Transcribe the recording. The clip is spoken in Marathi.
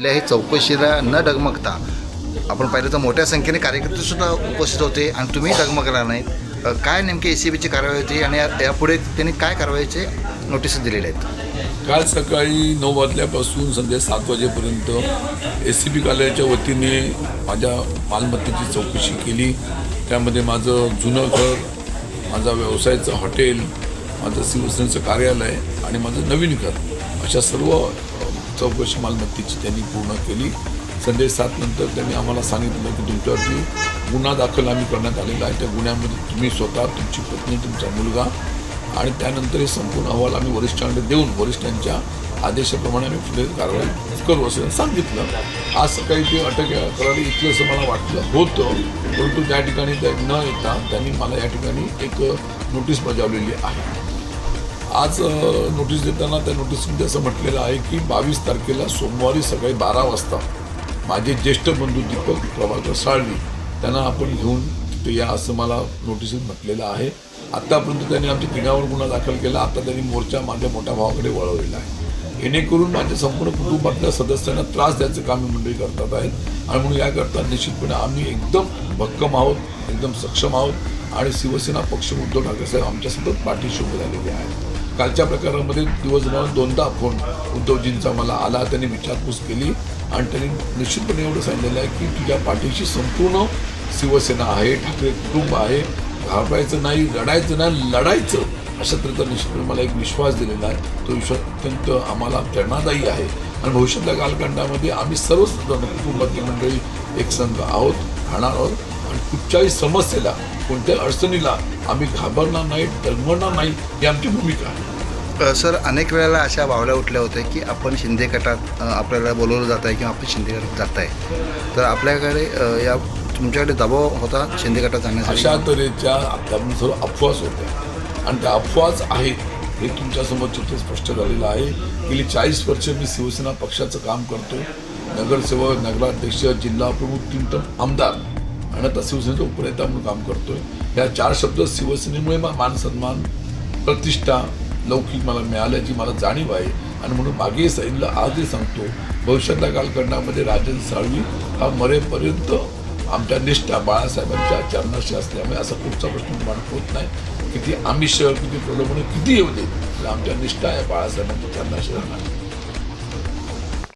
कुठल्याही चौकशीला न डगमगता आपण पाहिलं तर मोठ्या संख्येने कार्यकर्तेसुद्धा उपस्थित होते आणि तुम्ही डगमगला नाहीत. काय नेमकी ए सी बीची कारवाई होती आणि यापुढे त्यांनी काय कारवाईचे नोटीस दिलेले आहेत? काल सकाळी नऊ वाजल्यापासून संध्या सात वाजेपर्यंत ए सी बी कार्यालयाच्या वतीने माझ्या मालमत्तेची चौकशी केली. त्यामध्ये माझं जुनं घर माझा व्यवसायाचं हॉटेल माझं शिवसेनेचं कार्यालय आणि माझं नवीन घर अशा सर्व चौकशी मालमत्तेची त्यांनी पूर्ण केली. संध्या सात नंतर त्यांनी आम्हाला सांगितलं की तुमच्यावरती गुन्हा दाखल आम्ही करण्यात आलेला आहे. त्या गुन्ह्यामध्ये तुम्ही स्वतः तुमची पत्नी तुमचा मुलगा आणि त्यानंतर हे संपूर्ण अहवाल आम्ही वरिष्ठांकडे देऊन वरिष्ठांच्या आदेशाप्रमाणे आम्ही पुढे कारवाई करू असं सांगितलं. आज सकाळी ते अटक करायला इतकं असं मला वाटलं होतं परंतु त्या ठिकाणी न येता त्यांनी मला या ठिकाणी एक नोटीस बजावलेली आहे. आज नोटीस देताना त्या नोटीसमध्ये असं म्हटलेलं आहे की बावीस तारखेला सोमवारी सकाळी बारा वाजता माझे ज्येष्ठ बंधू दीपक प्रभाकर साळवी त्यांना आपण घेऊन तिथे या असं मला नोटीसीत म्हटलेलं आहे. आत्तापर्यंत त्यांनी आमच्या तिघावर गुन्हा दाखल केला. आता त्यांनी मोर्चा माझ्या मोठ्या भावाकडे वळवलेला आहे. जेणेकरून माझ्या संपूर्ण कुटुंबातल्या सदस्यांना त्रास द्यायचं काम ही मंडळी करतात आहेत. आणि म्हणून याकरता निश्चितपणे आम्ही एकदम भक्कम आहोत एकदम सक्षम आहोत. आणि शिवसेना पक्ष उद्धव ठाकरे साहेब आमच्या सतत पाठीशी उभे झालेले आहेत. कालच्या प्रकारामध्ये दिवसभरात दोनदा फोन उद्धवजींचा मला आला. त्यांनी विचारपूस केली आणि त्यांनी निश्चितपणे एवढं सांगितलेलं आहे की तुझ्या पाठीशी संपूर्ण शिवसेना आहे ठाकरे कुटुंब आहे. घाबरायचं नाही लढायचं नाही लढायचं अशा तऱ्हेचा निश्चितपणे मला एक विश्वास दिलेला आहे. तो विश्वास अत्यंत आम्हाला प्रेरणादायी आहे. आणि भविष्यातल्या कालखंडामध्ये आम्ही सर्वच सदस्य कुटुंबातली मंडळी एक संघ आहोत राहणार आहोत. कुठच्याही समस्येला कोणत्याही अडचणीला आम्ही घाबरणार नाही डगमळणार नाही ही आमची भूमिका आहे. सर अनेक वेळेला अशा वावल्या उठल्या होत्या की आपण शिंदे गटात आपल्याला बोलवलं जात आहे किंवा आपण शिंदे गटात जात आहे. तर आपल्याकडे या तुमच्याकडे दबाव होता शिंदे गटात जाण्यासाठी? अशा तऱ्हेच्या आपण सर्व अफवाच होत्या आणि त्या अफवाच आहेत हे तुमच्यासमोर चित्र स्पष्ट झालेलं आहे. गेली चाळीस वर्ष मी शिवसेना पक्षाचं काम करतो. नगरसेवक नगराध्यक्ष जिल्हा प्रमुख तीन आमदार. आता शिवसेनेचा उपनेता म्हणून काम करतोय. या चार शब्द शिवसेनेमुळे मा- मान सन्मान प्रतिष्ठा लौकिक मला मिळाल्याची मला जाणीव आहे. आणि म्हणून मागे सांगितलं आजही सांगतो भविष्यातल्या कालखंडामध्ये राजेंद्र साळवी हा मरेपर्यंत आमच्या निष्ठा बाळासाहेबांच्या चरणाशी असल्यामुळे असा कुठचा प्रश्न निर्माण होत नाही. किती आमिष किती प्रलोभन किती येऊ दे आमच्या निष्ठा या बाळासाहेबांच्या चरणाशी राहणार.